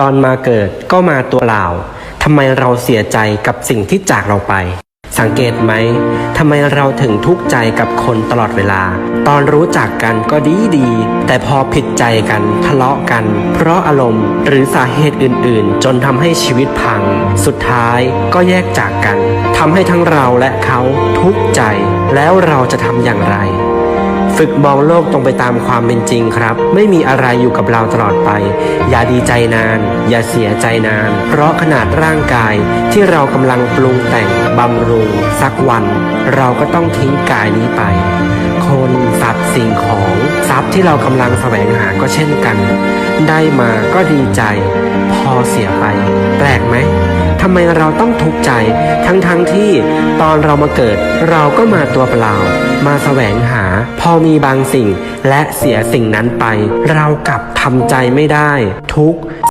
ตอนมาเกิดก็มาตัวเปล่าทำไมเราเสียใจกับสิ่งที่จากเราไป สังเกตไหมทำไมเราถึงทุกข์ใจกับคนตลอดเวลา ตอนรู้จักกันก็ดีดี แต่พอผิดใจกันทะเลาะกัน เพราะอารมณ์หรือสาเหตุอื่น ๆ จนทำให้ชีวิตพัง สุดท้ายก็แยกจากกันทำให้ทั้งเราและเขาทุกข์ใจ แล้วเราจะทำอย่างไร ฝึกมองโลกตรงไปตามความเป็นจริงครับ ไม่มีอะไรอยู่กับเราตลอดไป อย่าดีใจนาน อย่าเสียใจนาน เพราะขนาดร่างกายที่เรากำลังปรุงแต่งบำรุง สักวัน เราก็ต้องทิ้งกายนี้ไป คนสัตว์สิ่งของทรัพย์ที่เรากำลังแสวงหาก็เช่นกัน ได้มาก็ดีใจ พอเสียไป แปลกไหม ทำไมเราต้องทุกข์ใจ ทั้งๆทที่ตอนเรามาเกิด เราก็มาตัวเปล่า มาแสวงหา พอมีบางสิ่ง และเสียสิ่งนั้นไป เรากลับทำใจไม่ได้ ทุกข์